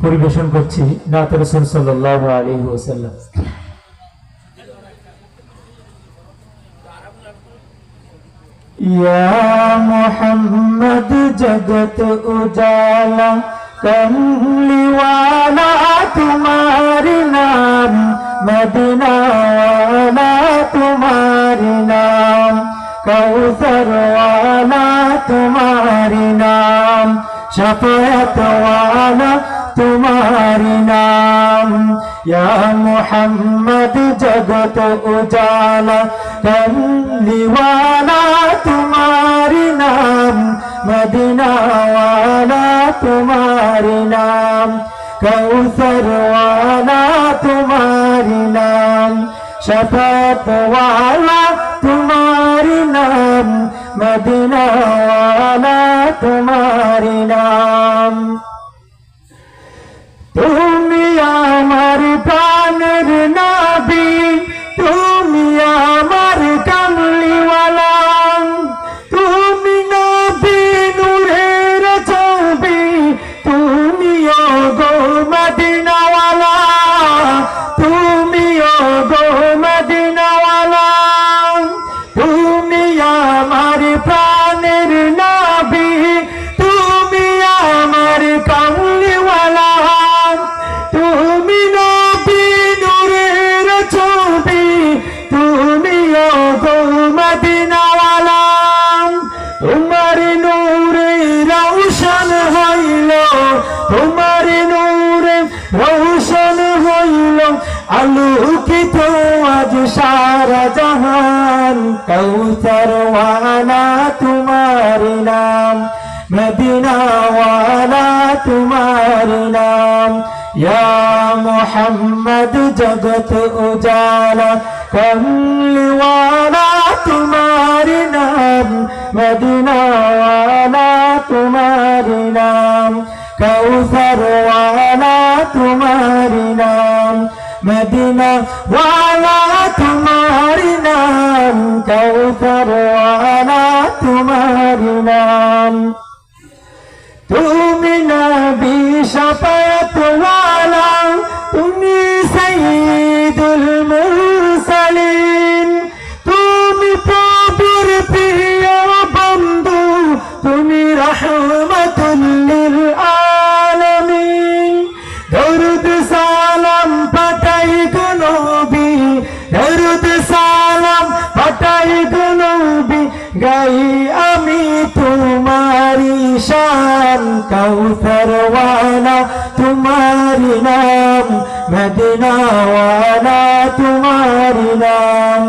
পরিবেশন করছি নাত রসুল সাল্লাহ মোহাম্মদ জগত উজালা কমলিওয়ালা তোমার নাম মদিনা তোমার নাম কৌসরওয়ালা শপথওয়ালা তোমারি নাম। ইয়া মুহাম্মদ জগত উজালা, কমলিওয়ালা তোমারি নাম। মদিনাওয়ালা তোমারি নাম। কৌসরওয়ালা তোমারি নাম। শপথওয়ালা তোমারি নাম। মদিনাওয়ালা তোমার নাম। তুমি আমার প্রাণ করল আলোকিত আজ সারা জাহান। কৌসরওয়ালা তোমার নাম, মদিনাওয়ালা তোমার নাম। মোহাম্মদ জগত উজালা, কমলিওয়ালা তোমার নাম, মদিনাওয়ালা তোমার নাম। কৌসরওয়ালা তোমার মদিনা ওয়ালা তোমার নাম কৌসর ওয়ালা তোমার নাম। তুমি নবী শপথ ওয়ালা তুমি সঈদুল মুরসালিন। তুমি প্রভুর প্রিয় বন্ধু, তুমি রহমান গাই আমি তোমারি শান কাউসারওয়ালা তোমারি নাম মদিনাওয়ালা তোমারি নাম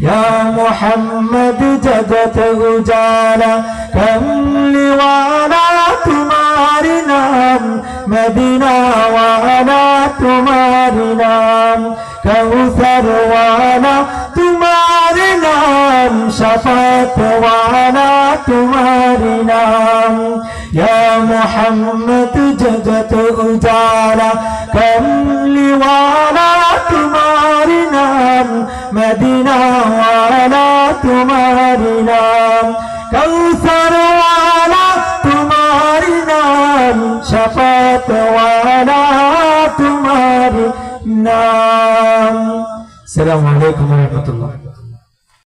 يا محمد جدت غجالا كمل وعلى تمار نام مدينة وعلى تمار نام كوثر وعلى शपथवाना तुम्हारी नाम या मोहम्मद जगत उजाला कमली वाला तुम्हारी नाम मदीना वाला तुम्हारी नाम कौसर वाला तुम्हारी नाम शपथ वाला तुम्हारी नाम सलाम अलैकुम रहमतुल्लाह